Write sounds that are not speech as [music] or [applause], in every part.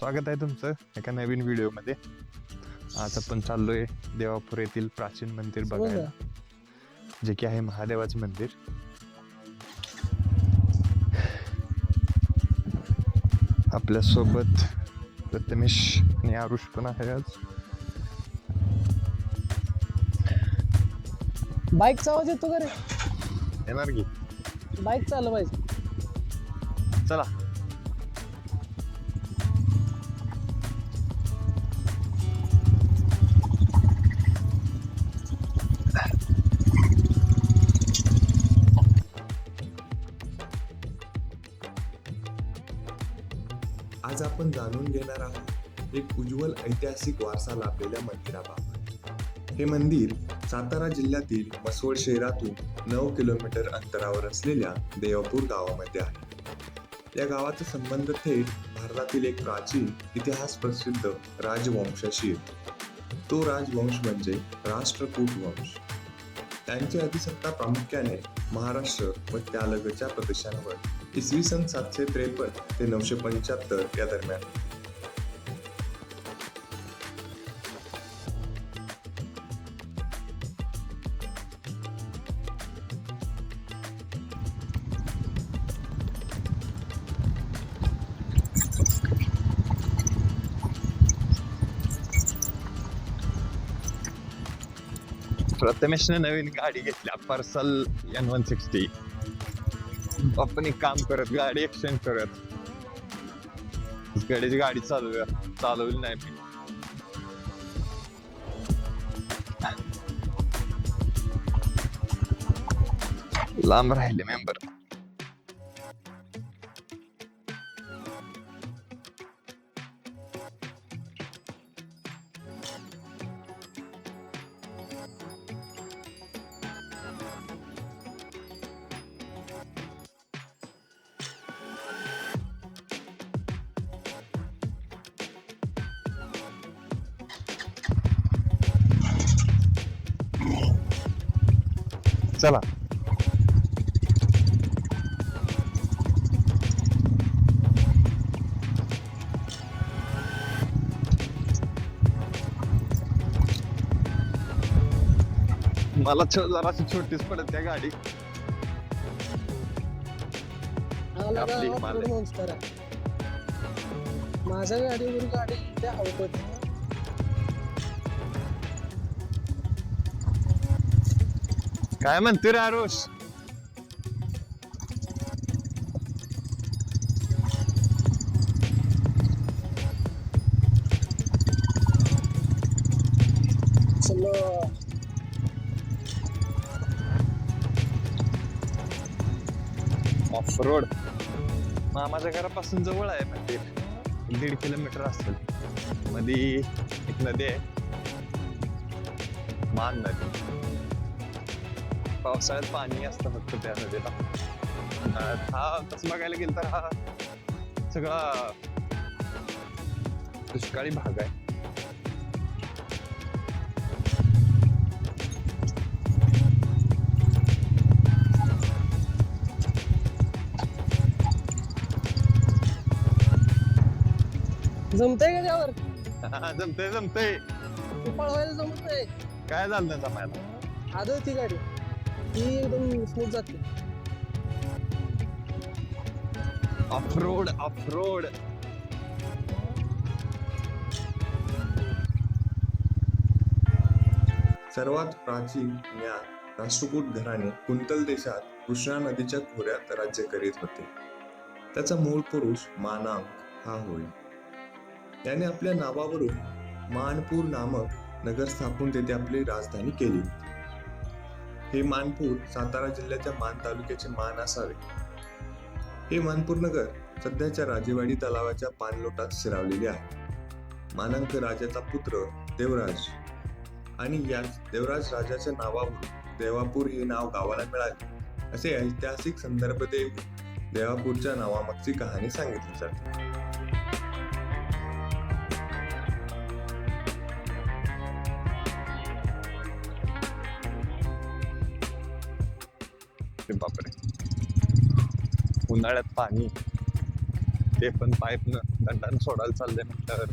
स्वागत आहे तुमचं एका नवीन व्हिडिओमध्ये. आज आपण चाललोय देवापूर येथील प्राचीन मंदिर बघायला. जे की आहे महादेवाचं मंदिर. आपल्यासोबत प्रथमेश आणि आरुष पण आहे आज. बाईकचा आवाज येतो का रे? येणार की? बाईक चालवायचं. चला. एक उज्ज्वल ऐतिहासिक वारसा लाभलेल्या मंदिराबाबत. हे मंदिर सातारा जिल्ह्यातील मसवड शहरातून नऊ किलोमीटर अंतरावर असलेल्या देवपूर गावामध्ये आहे. या गावाचा संबंध थेट भारतातील एक प्राचीन इतिहास प्रसिद्ध राजवंशाशी येतो. तो राजवंश म्हणजे राष्ट्रकूट वंश. त्यांची अधिसत्ता प्रामुख्याने महाराष्ट्र व त्यालगतच्या प्रदेशांवर. इसवी सन सातशे त्रेपन्न ते नऊशे पंच्याहत्तर या दरम्यान प्रथमेशने नवीन गाडी घेतल्या पर्सल एन वन सिक्स्टी आपण एक काम करत गाडी एक्सचेंज करत. गाडीची गाडी चालवूया चालवली नाही मी. लांब राहिले मेंबर चला. मला छ- जराशी छोटीच पडत त्या गाडी. आपली. माझ्या गाडीवर गाडी त्या अवपत काय म्हणते रे आरुष ऑफ रोड मामाच्या घरापासून जवळ आहे मंदिर दीड किलोमीटर असेल. मध्ये एक नदी आहे. मान नदी. पावसाळ्यात पाणी असतं फक्त त्या नदीला हा तसं बघायला गेलं तर हा सगळा दुष्काळी भाग आहे. जमतंय का त्यावर? जमतंय जमतंय. पळवायला जमतंय. काय झालं जमायला? आदळ ती गाडी. ती एकदम स्मूथ जाते. सर्वात प्राचीन ज्ञान राष्ट्रकूट घराणे कुंतल देशात कृष्णा नदीच्या खोऱ्यात राज्य करीत होते. त्याचा मूळ पुरुष मानांग हा होय. त्याने आपल्या नावावरून मानपूर नामक नगर स्थापून तेथे आपली राजधानी केली. हे मानपूर सातारा जिल्ह्याच्या मान तालुक्याचे मान असावे. हे मानपूर नगर सध्याच्या राजेवाडी तलावाच्या पाणलोटात शिरावलेले आहे. मानांक राजाचा पुत्र देवराज आणि याच देवराज राजाच्या नावावरून देवापूर हे नाव गावाला मिळाले असे ऐतिहासिक संदर्भ देव देवापूरच्या नावामागची कहाणी सांगितली जाते. बापरे बापरे. उन्हाळ्यात पाणी. ते पण पाईपनं दंडानं सोडायला चाललंय म्हटल्यावर.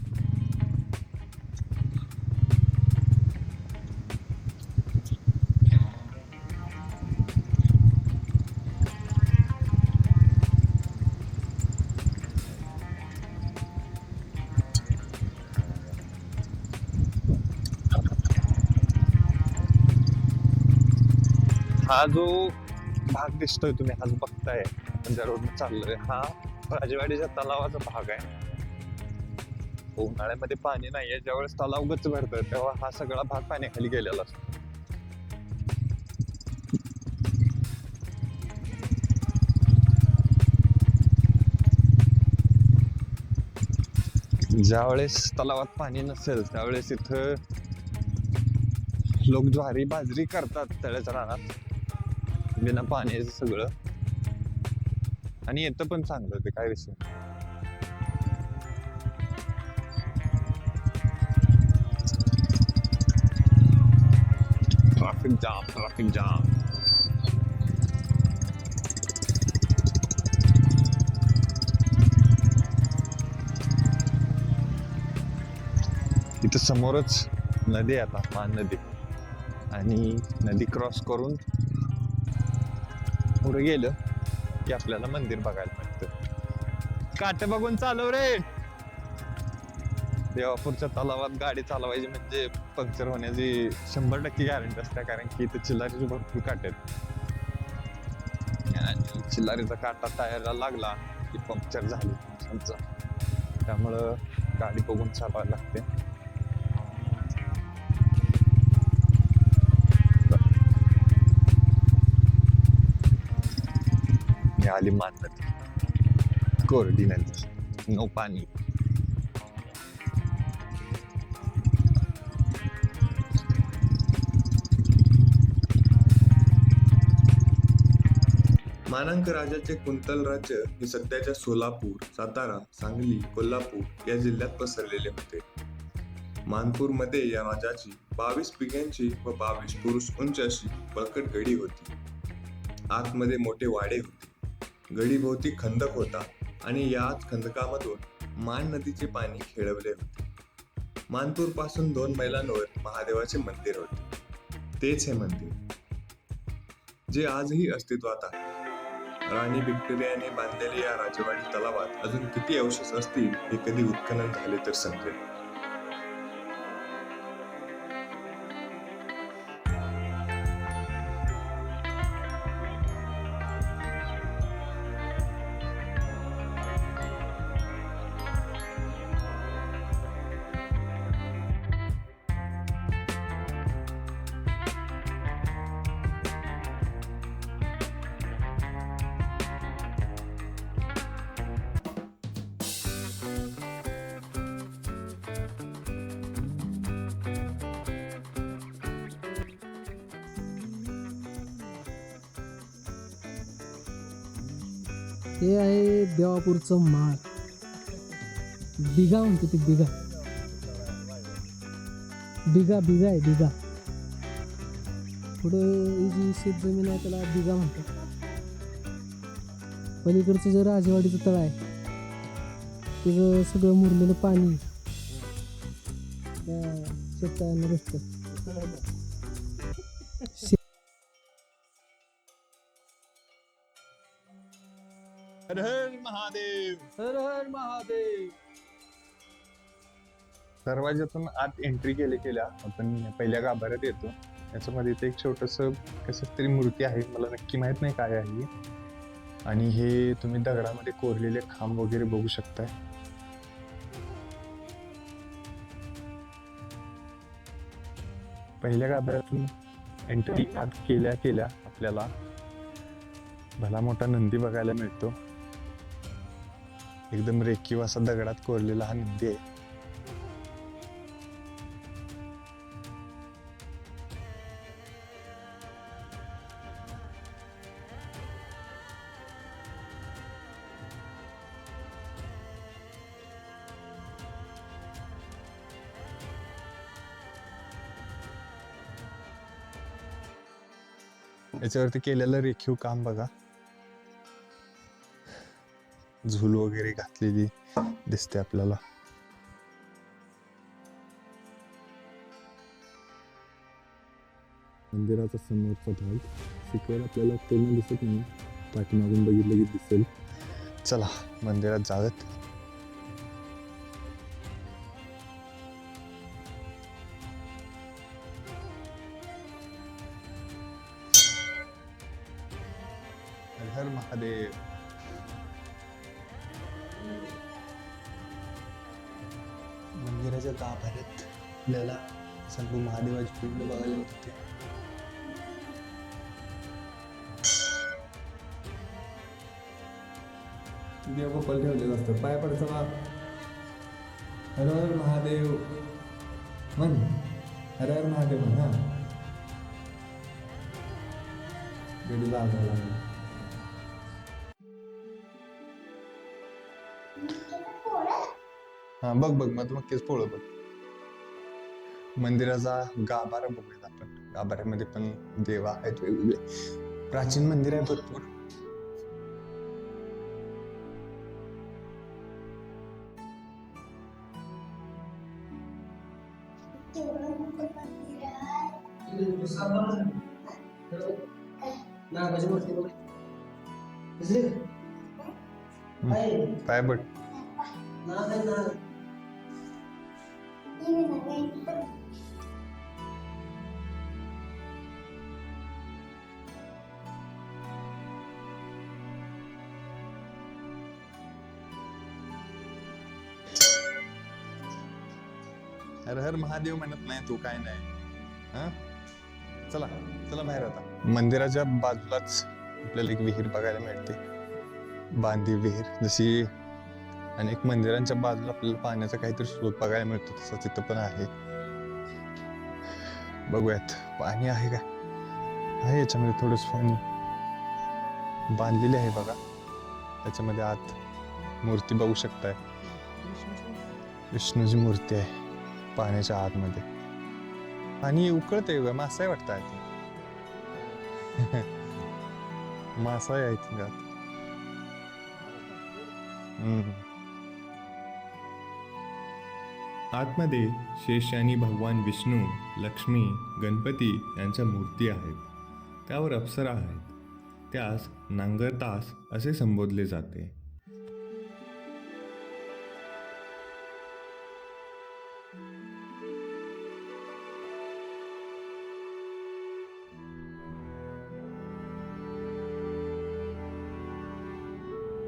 हा जो भाग दिसतोय तुम्ही आज बघताय. आपण ज्या रोडने चाललोय. हा राजवाडीच्या तलावाचा भाग आहे. उन्हाळ्यामध्ये पाणी नाहीये. ज्यावेळेस तलाव गच्च भरतं तेव्हा हा सगळा भाग पाण्याखाली गेलेला असतो. ज्यावेळेस तलावात पाणी नसेल त्यावेळेस इथं लोक ज्वारी बाजरी करतात तळ्याच्या रानात. म्हणजे बिना पाण्याचं सगळं. आणि येतं पण चांगलं ते काय विषय ट्रॅफिक जाम ट्रॅफिक जाम इथं समोरच नदी आहे आता मान नदी. आणि नदी क्रॉस करून पुढे गेलं की आपल्याला मंदिर बघायला मिळतं काट बघून चालव रे. देवापूरच्या तलावात गाडी चालवायची म्हणजे पंक्चर होण्याची शंभर टक्के गॅरंटी असते कारण की इथे चिल्लारीचे भरपूर काटे आहेत. आणि चिल्लारीचा काटा टायरला लागला की पंक्चर झाली. त्यामुळं गाडी बघून चालवायला लागते. नदी कोरडी नदी नो पाणी. मानांक राजाचे कुंतल राज्य हे सध्याच्या सोलापूर सातारा सांगली कोल्हापूर या जिल्ह्यात पसरलेले होते. मानपूरमध्ये या राजाची बावीस पिढ्यांची व बावीस पुरुष उंच अशी बळकट गडी होती. आतमध्ये मोठे वाडे होते. गडीभोवती खंदक होता आणि याच खंदकामधून मान नदीचे पाणी खेळवले होते. मानपूरपासून दोन मैलांवर महादेवाचे मंदिर होते. तेच हे मंदिर. जे आजही अस्तित्वात आहे. राणी व्हिक्टोरियाने बांधलेल्या या राजवाडी तलावात अजून किती अवशेष असतील हे कधी उत्खनन झाले तर समजेल. हे आहे देवापूरचं माळ. बिगा म्हणते ते बिगा. बिगा बिगा आहे बिगा. पुढं ही जी शेत जमीन आहे त्याला बिगा म्हणतात. पलीकडचं जे राजवाडीचं तळ आहे त्याचं सगळं मुरलेलं पाणी त्या शेतकऱ्यांना भेटतं महादेव. हर हर महादेव. दरवाज्यातून आत एंट्री केले केल्या आपण पहिल्या गाभाऱ्यात येतो. याच्यामध्ये इथे एक छोटस कसं तरी मूर्ती आहे मला नक्की माहीत नाही काय आहे. ही. आणि हे तुम्ही दगडामध्ये कोरलेले खांब वगैरे बघू शकताय. पहिल्या गाभाऱ्यातून एंट्री आत केल्या केल्या आपल्याला भला मोठा नंदी बघायला मिळतो. एकदम रेखीव असा दगडात कोरलेला हा नंदी आहे. याच्यावरती केलेलं रेखीव काम बघा. झूल वगैरे घातलेली दिसते आपल्याला. मंदिराचा समोरचा भाग शिकवायला आपल्याला पूर्ण दिसत नाही. पाठीमागून बघितलं की दिसेल. चला मंदिरात हर हर महादेव. आपल्याला सर्व महादेवाची पिंड बघायला मिळते देव गोपाल ठेवलेलं असतं. पाय पडचं हर हर महादेव म्हण. हर हर महादेव म्हण हा. गडीला. हा बघ बघ. मधुमक्कीच पोळ बघ. मंदिराचा गाभारा बघूयात आपण. गाभाऱ्यामध्ये पण देवा आहेत वेगवेगळे. प्राचीन मंदिर आहे भरपूर. नागाची मूर्ती हर हर महादेव म्हणत नाही तू काय नाही. हा? चला चला बाहेर आता. मंदिराच्या बाजूलाच आपल्याला एक विहीर बघायला मिळते. बांधी विहीर जशी अनेक मंदिरांच्या बाजूला आपल्याला पाण्याचा काहीतरी स्रोत बघायला मिळतो तसं तिथं पण आहे. बघूयात पाणी आहे का? आहे याच्यामध्ये थोडस पाणी. बांधलेली आहे बघा. त्याच्यामध्ये आत मूर्ती बघू शकताय. विष्णूची मूर्ती आहे. पाण्याच्या आतमध्ये. आणि उकळते का मासा आहे वाटतं मासा आहे थिंक [laughs] आत. आतमध्ये शेष आणि भगवान विष्णू लक्ष्मी गणपती यांच्या मूर्ती आहेत. त्यावर अप्सरा आहेत. त्यास नांगरतास असे संबोधले जाते.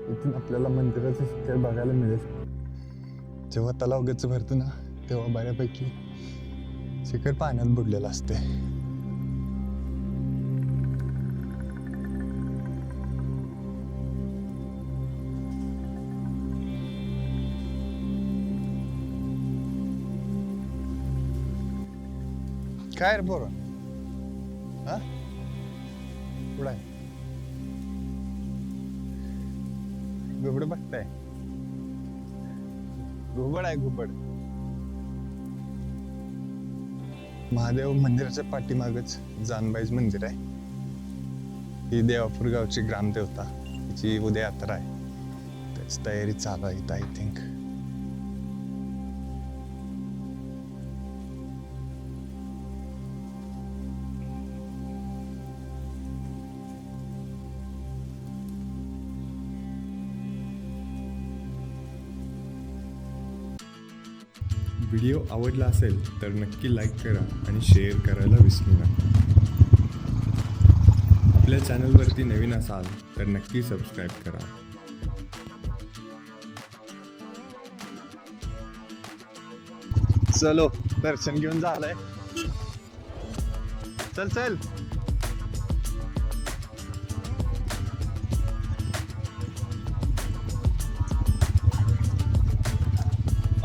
इथून आपल्याला मंदिराचं शिखर बघायला मिळेल. जेव्हा तलाव गच्च भरतो ना तेव्हा बऱ्यापैकी शिखर पाण्यात बुडलेलं असते. काय रे पोरं? घुबड बघताय. घुबड आहे घुबड. महादेव मंदिराच्या पाठीमागच जानबाईज मंदिर आहे. ही देवापूर गावची ग्रामदेवता. हिची उद्या यात्रा आहे. त्याची तयारी चालू आहे आय थिंक व्हिडिओ आवडला असेल तर नक्की लाईक करा आणि शेअर करायला विसरू नका. आपल्या चॅनलवरती नवीन असाल तर नक्की सबस्क्राईब करा. चलो दर्शन घेऊन झालंय. चल चल.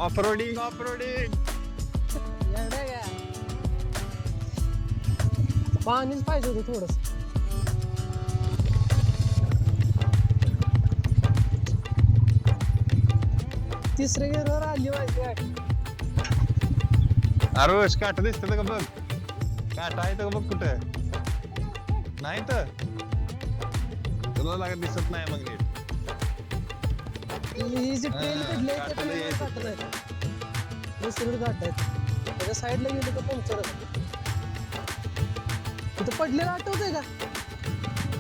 Off roading off roading? पाणीच पाहिजे होतं थोडस. तिसऱ्या गेरवर आली माझी गाडी. काटा दिसत का बघ? काटा आहे का बघ कुठं. नाही तर? तुला लागत दिसत नाही मग नीट. ही जी ट्रेन पडली आहे काटाला त्याला यायचं. काटलं आहे. दुसरीकडे काट आहेत. त्याच्या साईडला गेलं तर पंक्चर तिथं पडलेलं आठवतंय का?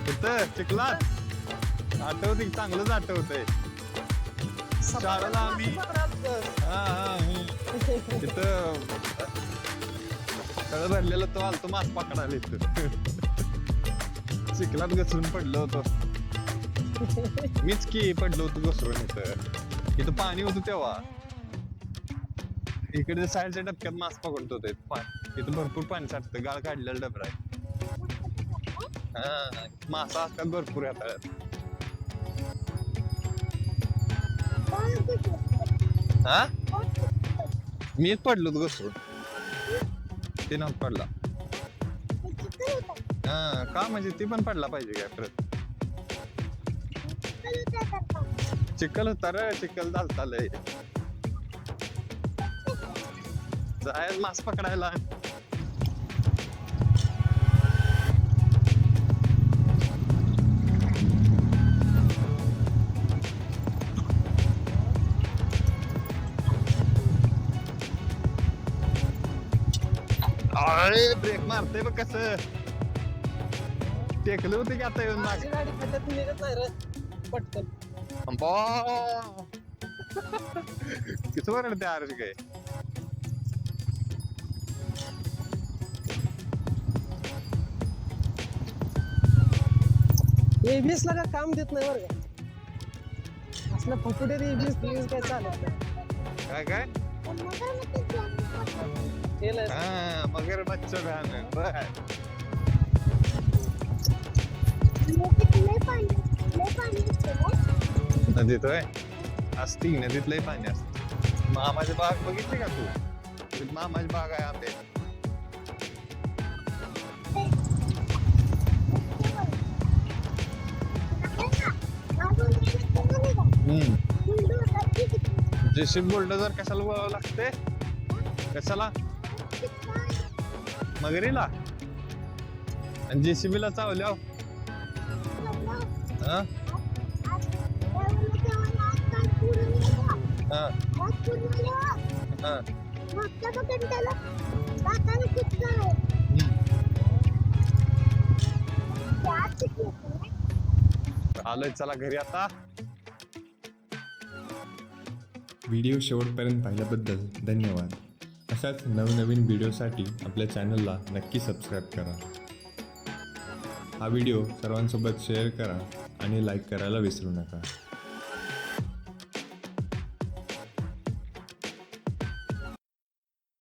तिथं चिखलात. आठवते चांगलंच आठवतंय. शाळेला आम्ही-. तिथं सगळं भरलेलं तो आलतो मास पकडायला इथं चिखलात घसरून पडलो होतो. मीच की पडलो होतो घसरून इथं. इथं पाणी होतं तेव्हा. इकडे साईडच्या डबक्यात मास पकडतो ते पा- इथं भरपूर पाणी साठतं गाळ काढलेला डबरा हा मासा असतात भरपूर येतात हा? मीच पडलो होतो घसरून. ते नव्हत पडला. हा का म्हणजे ते पण पडला पाहिजे काय परत चिखल होता रे चिखल झालता लय. जाय मास पकडायला. अरे ब्रेक मारते बघ कस. टेकलं होते की आता येऊन मागे? माझी गाडी खड्ड्यात निघत नाही रे. पटकन. बा. किती काय? एबीएस ला का काम देत नाही बरं का? असल्या फुटुडे एबीएस प्लीज काय चालत नाही. काय काय? हा बर. नदीत होय असती नदीत लय पाणी असत. मामाची बाग बघितली का तू? मामाची बाग आहे आंबे. हम्म. जेसीब बुलडोजर कशाला बोलावं लागते कशाला? मगरीला? आणि जेसीबीला चावल्या आलोय चला घरी आता. व्हिडिओ शेवटपर्यंत पाहिल्याबद्दल धन्यवाद. अशाच नवनवीन व्हिडिओसाठी आपल्या चॅनलला नक्की सबस्क्राईब करा. हा व्हिडिओ सर्वांसोबत शेअर करा आणि लाईक करायला विसरू नका.